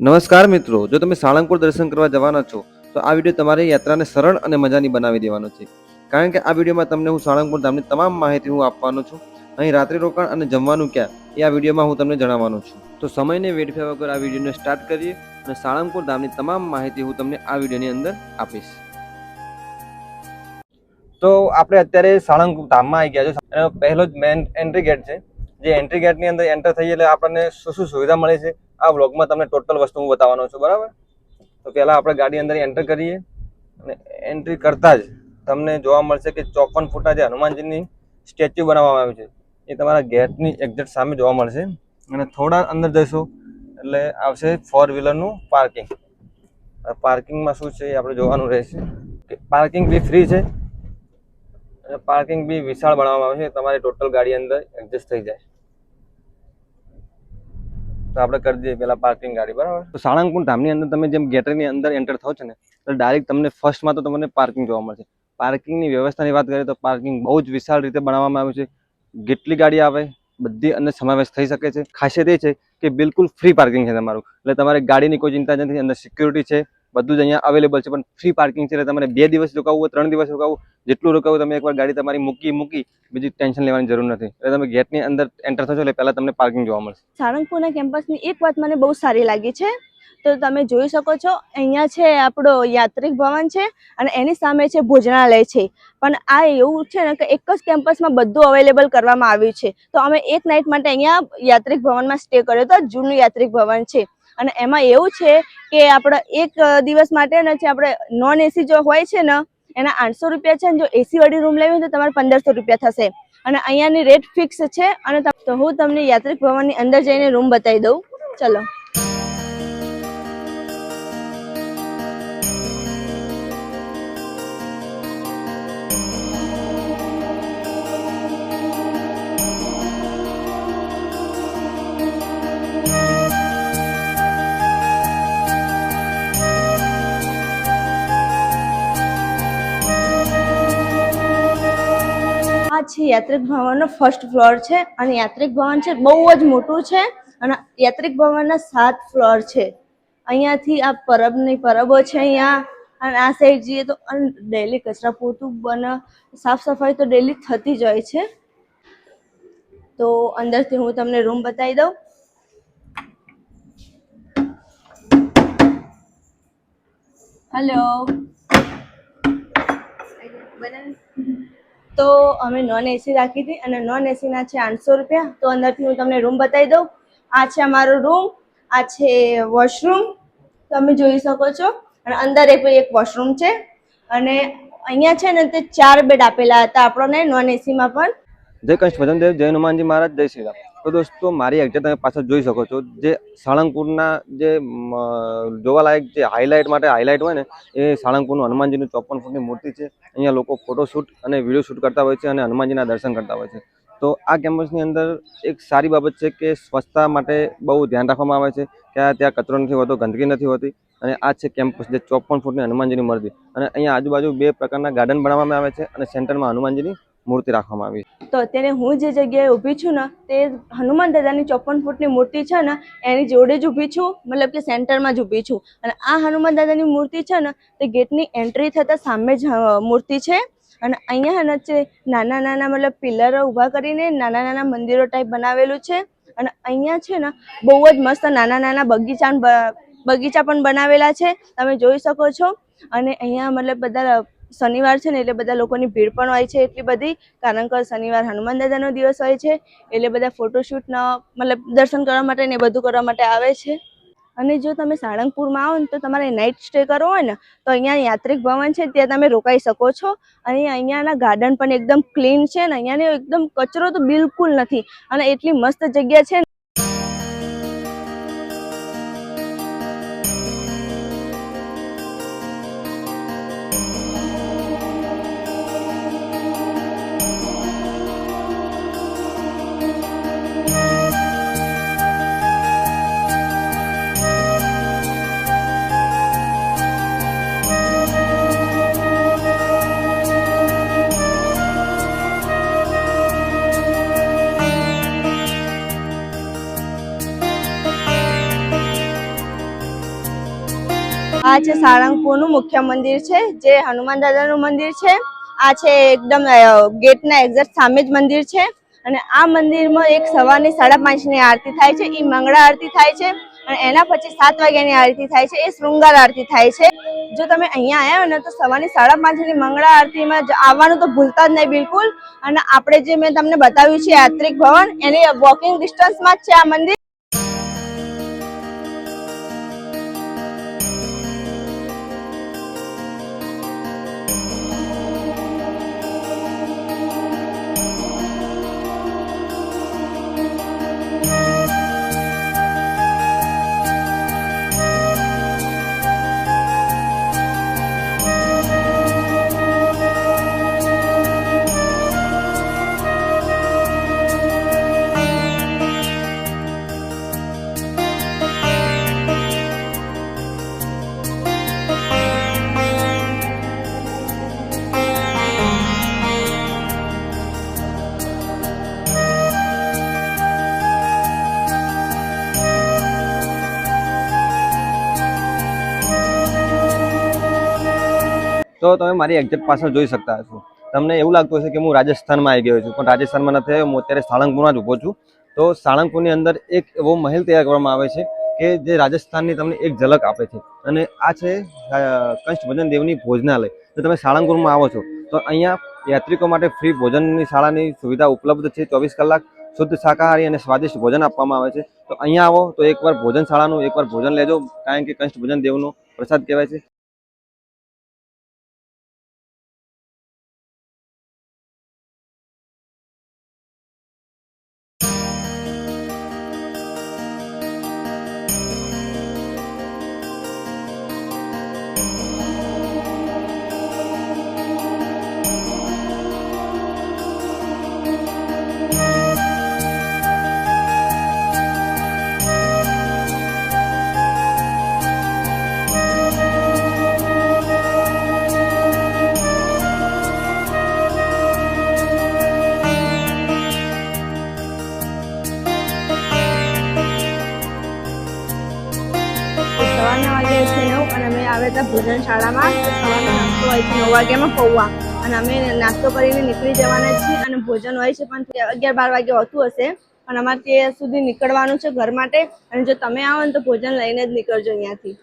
નમસ્કાર મિત્રો, જો તમે સાળંગપુર દર્શન કરવા જવાના છો, તો આ વીડિયો તમારી યાત્રાને સરળ અને મજાની બનાવી દેવાનો છે. કારણ કે આ વિડીયોમાં તમને હું સાળંગપુર ધામની તમામ માહિતી હું આપવાનો છું. અહીં રાત્રિ રોકાણ અને જમવાનું ક્યાં, એ આ વિડીયોમાં હું તમને જણાવવાનો છું. તો સમયને વેડફ્યા વગર આ વિડીયોને સ્ટાર્ટ કરીએ અને સાળંગપુર ધામની તમામ માહિતી હું તમને આ વિડીયોની અંદર આપીશ. તો આપણે અત્યારે સાળંગપુર ધામમાં આવી ગયા છે એનો પહેલો જ મેન એન્ટ્રી ગેટ છે. જે એન્ટ્રી ગેટની અંદર એન્ટર થઈએ એટલે આપણને શું શું સુવિધા મળે છે આ વ્લોગમાં તમને ટોટલ વસ્તુ હું બતાવવાનો છું, બરાબર? તો પહેલાં આપણે ગાડી અંદર એન્ટર કરીએ અને એન્ટ્રી કરતાં જ તમને જોવા મળશે કે ચોપન ફૂટા જે હનુમાનજીની સ્ટેચ્યુ બનાવવામાં આવ્યું છે, એ તમારા ગેટની એક્ઝેક્ટ સામે જોવા મળશે. અને થોડા અંદર જશો એટલે આવશે ફોર વ્હીલરનું પાર્કિંગ પાર્કિંગમાં શું છે એ આપણે જોવાનું રહેશે. કે પાર્કિંગ બી ફ્રી છે અને પાર્કિંગ બી વિશાળ બનાવવામાં આવે છે, તમારી ટોટલ ગાડી અંદર એડજસ્ટ થઈ જાય. તો આપણે કરી દઈએ પેલા પાર્કિંગ ગાડી, બરાબર? તો સાળંગપુર ધામની અંદર તમે જેમ ગેટરની અંદર એન્ટર થાવ છો ને, તો ડાયરેક્ટ તમને ફર્સ્ટમાં તો તમને પાર્કિંગ જોવા મળશે. પાર્કિંગની વ્યવસ્થાની વાત કરીએ તો પાર્કિંગ બહુ જ વિશાળ રીતે બનાવવામાં આવ્યું છે. જેટલી ગાડી આવે, બધી અંદર સમાવેશ થઈ શકે છે. ખાસિયત એ છે કે બિલકુલ ફ્રી પાર્કિંગ છે તમારું. એટલે તમારે ગાડીની કોઈ ચિંતા નથી, અંદર સિક્યુરિટી છે. બધું જ અહીંયા અવેલેબલ છે. પણ ફ્રી પાર્કિંગ છે એટલે તમારે બે દિવસ રોકાવવું હોય, ત્રણ દિવસ રોકાવવું જેટલું રોકાવું તમે એકવાર ગાડી તમારી મૂકી મૂકી બીજી ટેન્શન લેવાની જરૂર નથી. એટલે તમે ગેટની અંદર એન્ટર થશો એટલે પહેલાં તમને પાર્કિંગ જોવા મળશે. સારંગપુરના કેમ્પસની એક વાત મને બહુ સારી લાગી છે. તો તમે જોઈ શકો છો, અહીંયા છે આપણો યાત્રિક ભવન છે અને એની સામે છે ભોજનાલય છે. પણ આ એવું છે ને કે એક જ કેમ્પસમાં બધું અવેલેબલ કરવામાં આવ્યું છે. તો અમે એક નાઇટ માટે અહીંયા યાત્રિક ભવનમાં સ્ટે કર્યો હતો. જૂનું યાત્રિક ભવન છે. અને એમાં એવું છે કે આપણે એક દિવસ માટે ને છે આપણે નોન એસી જો હોય છે ને, એના આઠસો રૂપિયા છે ને જો એસી વાળી રૂમ લેવી હોય તો તમારે પંદરસો રૂપિયા થશે. અને અહીંયાની રેટ ફિક્સ છે અને હું તમને યાત્રિક ભવનની અંદર જઈને રૂમ બતાવી દઉં. ચલો. છે, યાત્રિક ભવનનો ફર્સ્ટ ફ્લોર છે અને યાત્રિક ભવન છે બહુ જ મોટું છે અને યાત્રિક ભવનના સાત ફ્લોર છે. અહીંયાથી આ પરબની પરબો છે અહીંયા અને આ સાઈડ જઈએ તો ડેલી કચરા પોતું બને, સાફ સફાઈ તો ડેલી થતી જ હોય છે. તો અંદરથી હું તમને રૂમ બતાવી દઉં. હેલો તો અમે નોન એસી રાખી હતી અને નોન એસીના છે આઠસો રૂપિયા. તો અંદરથી હું તમને રૂમ બતાવી દઉં. આ છે અમારો રૂમ આ છે વોશરૂમ તમે જોઈ શકો છો. અને અંદર એક એક વોશરૂમ છે. અને અહીંયા છે ને તે ચાર બેડ આપેલા હતા આપણને નોન એસીમાં પણ. જય કંઠ વજનદેવ, જય હનુમાનજી મહારાજ, જય શ્રી રામ. તો દોસ્તો, મારી એક્ઝેટ તમે પાછળ જોઈ શકો છો, જે સાળંગપુરના જે જોવાલાયક જે હાઇલાઇટ માટે હાઇલાઇટ હોય ને, એ સાળંગપુરનું હનુમાનજીનું ચોપન ફૂટની મૂર્તિ છે. અહીંયા લોકો ફોટોશૂટ અને વીડિયો શૂટ કરતા હોય છે અને હનુમાનજીના દર્શન કરતા હોય છે. તો આ કેમ્પસની અંદર એક સારી બાબત છે કે સ્વચ્છતા માટે બહુ ધ્યાન રાખવામાં આવે છે કે ત્યાં કચરો નથી હોતો, ગંદકી નથી હોતી અને આ છે કેમ્પસ જે ચોપન ફૂટની હનુમાનજીની મૂર્તિ. અને અહીંયા આજુબાજુ બે પ્રકારના ગાર્ડન બનાવવામાં આવે છે અને સેન્ટરમાં હનુમાનજીની મૂર્તિ રાખવામાં આવી તો અત્યારે હું જે જગ્યાએ ઊભી છું ને, તે હનુમાન દાદાની ચોપન ફૂટની મૂર્તિ છે ને, એની જોડે જ ઊભી છું, મતલબ કે સેન્ટરમાં જ ઊભી છું. અને આ હનુમાન દાદાની મૂર્તિ છે ને, તે ગેટની એન્ટ્રી થતાં સામે જ મૂર્તિ છે. અને અહીંયા ને છે નાના નાના, મતલબ પિલરો ઊભા કરીને નાના નાના મંદિરો ટાઈપ બનાવેલું છે. અને અહીંયા છે ને, બહુ જ મસ્ત નાના નાના બગીચા બગીચા પણ બનાવેલા છે. તમે જોઈ શકો છો. અને અહીંયા મતલબ બધા શનિવાર છે ને એટલે બધા લોકોની ભીડ પણ હોય છે એટલી બધી, કારણ કે શનિવાર હનુમાન દાદાનો દિવસ હોય છે, એટલે બધા ફોટોશૂટના મતલબ દર્શન કરવા માટે ને બધું કરવા માટે આવે છે. અને જો તમે સાળંગપુરમાં આવો ને તો તમારે નાઇટ સ્ટે કરવો હોય ને, તો અહીંયા યાત્રિક ભવન છે, ત્યાં તમે રોકાઈ શકો છો. અને અહીંયાના ગાર્ડન પણ એકદમ ક્લીન છે ને, અહીંયાનો એકદમ કચરો તો બિલકુલ નથી. અને એટલી મસ્ત જગ્યા છે આ છે સાળંગપુરનું મુખ્ય મંદિર છે, જે હનુમાન દાદાનું મંદિર છે. આ છે એકદમ ગેટના એક્ઝેક્ટ સામે જ મંદિર છે. અને આ મંદિરમાં એક સવારની સાડા પાંચની આરતી થાય છે એ મંગળા આરતી થાય છે અને એના પછી સાત વાગ્યાની આરતી થાય છે, એ શૃંગાર આરતી થાય છે. જો તમે અહીંયા આવ્યા ને, તો સવારની સાડા પાંચની મંગળા આરતીમાં આવવાનું તો ભૂલતા જ નહીં બિલકુલ. અને આપણે જે મેં તમને બતાવ્યું છે યાત્રિક ભવન, એની વોકિંગ ડિસ્ટન્સમાં જ છે આ મંદિર. તો તમે મારી એક્ઝેક્ટ પાછળ જોઈ શકતા હશો. તમને એવું લાગતું હશે કે હું રાજસ્થાનમાં આવી ગયો છું, પણ રાજસ્થાનમાં નથી હું અત્યારે સાળંગપુરમાં જ ઊભો છું. તો સાળંગપુરની અંદર એક એવો મહેલ તૈયાર કરવામાં આવે છે કે જે રાજસ્થાનની તમને એક ઝલક આપે છે. અને આ છે કંષ્ટ દેવની ભોજનાલય. જો તમે સાળંગપુરમાં આવો છો, તો અહીંયા યાત્રિકો માટે ફ્રી ભોજનની શાળાની સુવિધા ઉપલબ્ધ છે, ચોવીસ કલાક શુદ્ધ શાકાહારી અને સ્વાદિષ્ટ ભોજન આપવામાં આવે છે. તો અહીંયા આવો, તો એકવાર ભોજન શાળાનું એકવાર ભોજન લેજો, કારણ કે કંષ્ટભજન દેવનો પ્રસાદ કહેવાય છે. ભોજન શાળામાં સવારનો નાસ્તો હોય છે. નવ વાગ્યામાં પૌવા. અને અમે નાસ્તો કરીને નીકળી જવાના છીએ અને ભોજન હોય છે પણ અગિયાર બાર વાગે હોતું હશે. પણ અમારે ત્યાં સુધી નીકળવાનું છે ઘર માટે. અને જો તમે આવો ને તો ભોજન લઈને જ નીકળજો અહીંયાથી.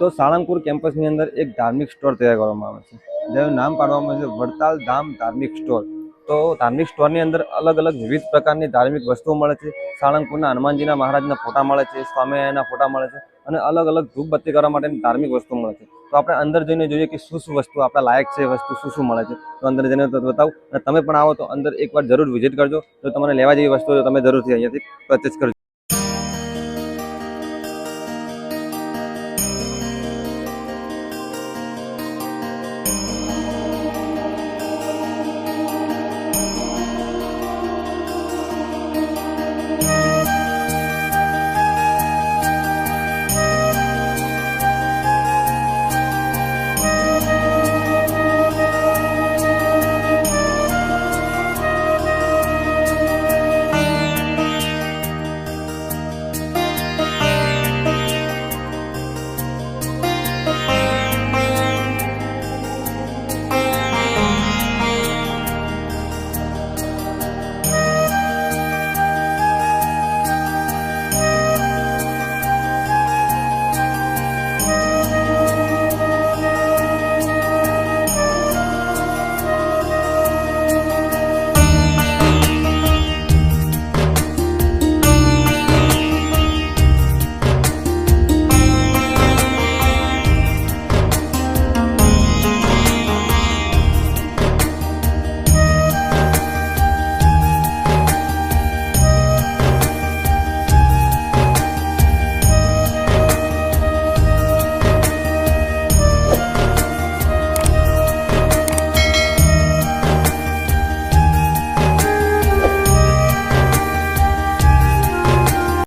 તો સાળંગપુર કેમ્પસની અંદર એક ધાર્મિક સ્ટોર તૈયાર કરવામાં આવે છે. જેનું નામ પાડવામાં આવે છે વડતાલ ધામ ધાર્મિક સ્ટોર. તો ધાર્મિક સ્ટોરની અંદર અલગ અલગ વિવિધ પ્રકારની ધાર્મિક વસ્તુઓ મળે છે. સાળંગપુરના હનુમાનજીના મહારાજના ફોટા મળે છે, સ્વામિનારાયણના ફોટા મળે છે અને અલગ અલગ ધૂપબત્તી કરવા માટેની ધાર્મિક વસ્તુ મળે છે. તો આપણે અંદર જઈને જોઈએ કે શું શું વસ્તુ આપણા લાયક છે વસ્તુ શું શું મળે છે. તો અંદર જઈને તો બતાવું અને તમે પણ આવો તો અંદર એકવાર જરૂર વિઝિટ કરજો. જો તમને લેવા જેવી વસ્તુઓ તમે જરૂરથી અહીંયાથી પરચેસ કરજો.